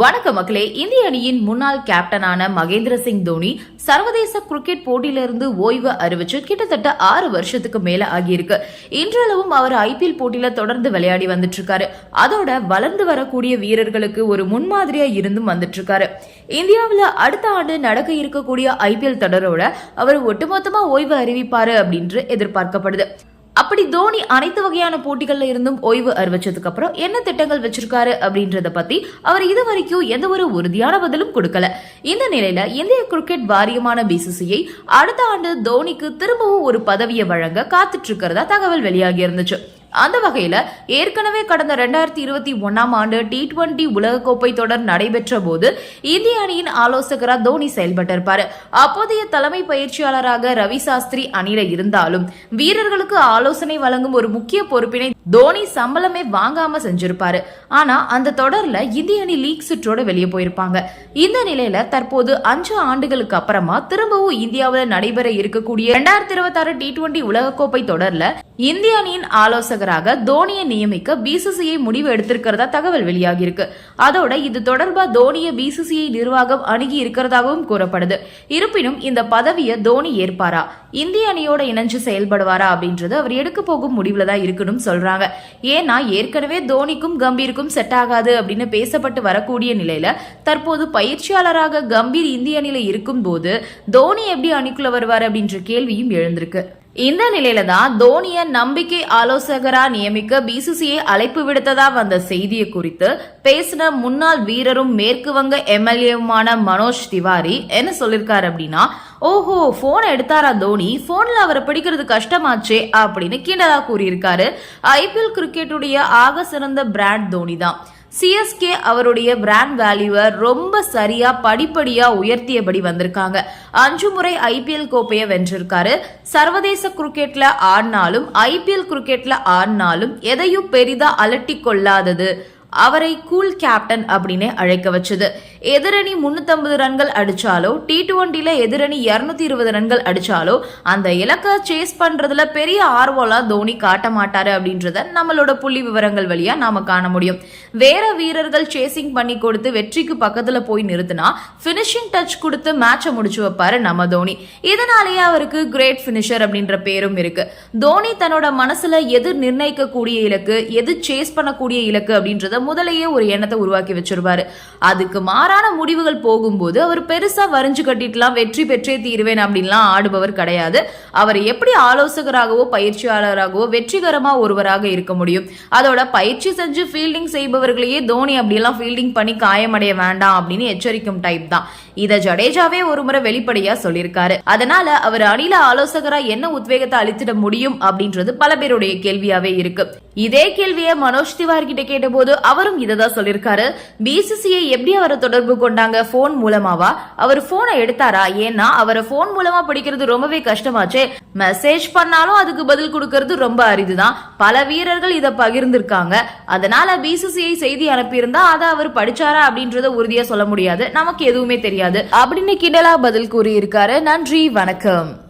வணக்கம் மக்களே இந்திய அணியின் முன்னாள் கேப்டனான மகேந்திர சிங் தோனி சர்வதேச கிரிக்கெட் போட்டியிலிருந்து ஓய்வு அறிவிச்சு கிட்டத்தட்ட ஆறு வருஷத்துக்கு மேல ஆகியிருக்கு. இன்றளவும் அவர் ஐபிஎல் போட்டியில தொடர்ந்து விளையாடி வந்துட்டு இருக்காரு அதோட வளர்ந்து வரக்கூடிய வீரர்களுக்கு ஒரு முன்மாதிரியா இருந்தும் வந்துட்டு இருக்காரு இந்தியாவுல அடுத்த ஆண்டு நடக்க இருக்கக்கூடிய ஐபிஎல் தொடரோட அவர் ஒட்டுமொத்தமா ஓய்வு அறிவிப்பாரு அப்படின்னு எதிர்பார்க்கப்படுது. அப்படி தோனி அனைத்து வகையான போட்டிகள்ல இருந்தும் ஓய்வு அறிவிச்சதுக்கு அப்புறம் என்ன திட்டங்கள் வச்சிருக்காரு அப்படின்றத பத்தி அவர் இது வரைக்கும் எந்த ஒரு உறுதியான பதிலும் கொடுக்கல. இந்த நிலையில இந்திய கிரிக்கெட் வாரியமான பிசிசிஐ அடுத்த ஆண்டு தோனிக்கு திரும்பவும் ஒரு பதவியை வழங்க காத்துட்டு இருக்கிறதா தகவல் வெளியாகி இருந்துச்சு. அந்த வகையில ஏற்கனவே கடந்த ரெண்டாயிரத்தி இருபத்தி ஒன்னாம் ஆண்டு டி டுவெண்டி உலகக்கோப்பை தொடர் நடைபெற்ற போது இந்திய அணியின் ஆலோசகராக தோனி செயல்பட்டிருப்பாரு. அப்போதைய தலைமை பயிற்சியாளராக ரவி சாஸ்திரி அணியில இருந்தாலும் வீரர்களுக்கு ஆலோசனை வழங்கும் ஒரு முக்கிய பொறுப்பினை தோனி சம்பளமே வாங்காம செஞ்சிருப்பாரு. ஆனா அந்த தொடர்ல இந்திய அணி லீக் சுற்றோட வெளியே போயிருப்பாங்க. இந்த நிலையில தற்போது அஞ்சு ஆண்டுகளுக்கு அப்புறமா திரும்பவும் இந்தியாவில் நடைபெற இருக்கக்கூடிய இரண்டாயிரத்தி இருபத்தி ஆறு டி டுவெண்டி உலகக்கோப்பை தொடர்ல இந்திய அணியின் ஆலோசகர் ஆலோசகராக தோனியை நியமிக்க பிசிசிஐ முடிவு எடுத்திருக்கிறதா தகவல் வெளியாகியிருக்கு. அதோட இது தொடர்பா தோனியை பிசிசிஐ நிர்வாகம் அணுகி இருக்கிறதாகவும் கூறப்படுது. இருப்பினும் இந்த பதவியை தோனி ஏற்பாரா? இந்திய அணியோட இணைஞ்சு செயல்படுவாரா அப்படின்றது அவர் எடுக்க போகும் முடிவுல தான் இருக்கணும் சொல்றாங்க. ஏன்னா ஏற்கனவே தோனிக்கும் கம்பீருக்கும் செட் ஆகாது அப்படின்னு பேசப்பட்டு வரக்கூடிய நிலையில தற்போது பயிற்சியாளராக கம்பீர் இந்திய அணியில இருக்கும் போது தோனி எப்படி அணிக்குள்ள வருவார் அப்படின்ற கேள்வியும் எழுந்திருக்கு. இந்த நிலையில தான் தோனிய நம்பிக்கை ஆலோசகரா நியமிக்க பிசிசிஐ அழைப்பு விடுத்ததா வந்த செய்தியை குறித்து பேசின முன்னாள் வீரரும் மேற்கு வங்க எம்எல்ஏவுமான மனோஜ் திவாரி என்ன சொல்லிருக்காரு அப்படின்னா ஓஹோ போன் எடுத்தாரா தோனி? போன்ல அவரை பிடிக்கிறது கஷ்டமாச்சே அப்படின்னு கிண்டலா கூறியிருக்காரு. ஐபிஎல் கிரிக்கெட்டுடைய ஆக சிறந்த பிராண்ட் தோனி தான் சிஎஸ்கே அவருடைய பிராண்ட் வேல்யூவை ரொம்ப சரியா படிப்படியா உயர்த்தியபடி வந்திருக்காங்க. அஞ்சு முறை ஐபிஎல் கோப்பையை வென்றிருக்காரு. சர்வதேச கிரிக்கெட்ல ஆடினாலும் ஐபிஎல் கிரிக்கெட்ல ஆடினாலும் எதையும் பெரிதா அலட்டி கொள்ளாதது. அவரை கூல் கேப்டன் அப்படின்னு அழைக்க வச்சது. எதிரணி முன்னூத்தம்பது ரன்கள் அடிச்சாலோ டி டுவெண்ட்டில எதிரணி இருநூத்தி இருபது ரன்கள் அடிச்சாலோ அந்த இலக்கை சேஸ் பண்றதுல பெரிய ஆர்வம்லாம் தோனி காட்ட மாட்டாரு அப்படின்றத நம்மளோட புள்ளி விவரங்கள் வழியா நாம காண முடியும். வேற வீரர்கள் சேசிங் பண்ணி கொடுத்து வெற்றிக்கு பக்கத்துல போய் நிறுத்தினா பினிஷிங் டச் கொடுத்து மேட்சை முடிச்சு வைப்பாரு நம்ம தோனி. இதனாலேயே அவருக்கு கிரேட் பினிஷர் அப்படின்ற பேரும் இருக்கு. தோனி தன்னோட மனசுல எது நிர்ணயிக்கக்கூடிய இலக்கு எது சேஸ் பண்ணக்கூடிய இலக்கு அப்படின்றத முதலையே ஒரு எண்ணத்தை உருவாக்கி வச்சிருவாரு அதுக்கு மாறான முடிவுகள் போகும்போது அவர் பெருசா வரைஞ்சு கட்டிட்டுலாம் வெற்றி பெற்றே தீருவேன் அப்படின்லாம் ஆடுபவர் கிடையாது. அவர் எப்படி ஆலோசகராகவோ பயிற்சியாளராகவோ வெற்றிகரமா ஒருவராக இருக்க முடியும்? அதோட பயிற்சி செஞ்சு ஃபீல்டிங் செய்பவர்களையே தோனி அப்படியெல்லாம் ஃபீல்டிங் பண்ணி காயமடைய வேண்டாம் அப்படின்னு எச்சரிக்கும் டைப் தான். இத ஜடேஜாவே ஒரு முறை வெளிப்படையா சொல்லியிருக்காரு அதனால அவர் அணில ஆலோசகரா என்ன உத்வேகத்தை அளித்திட முடியும் அப்படின்றது பல பேருடைய கேள்வியாவே இருக்கு. இதே கேள்வியை மனோஜ் திவார் கிட்ட கேட்டபோது அவரும் இததான் சொல்லியிருக்காரு பிசிசிஐ எப்படி அவரை தொடர்பு கொண்டாங்க? போன் மூலமாவா? அவர் போனை எடுத்தாரா? ஏன்னா அவரை போன் மூலமா பிடிக்கிறது ரொம்பவே கஷ்டமாச்சே. மெசேஜ் பண்ணாலும் அதுக்கு பதில் கொடுக்கறது ரொம்ப அரிதுதான். பல வீரர்கள் இதை பகிர்ந்திருக்காங்க. அதனால பிசிசிஐ செய்தி அனுப்பியிருந்தா அதை அவர் படிச்சாரா அப்படின்றத உறுதியா சொல்ல முடியாது. நமக்கு எதுவுமே தெரியாது. அப்படின்னு கிண்டலா பதில் கூறியிருக்காரு. நன்றி வணக்கம்.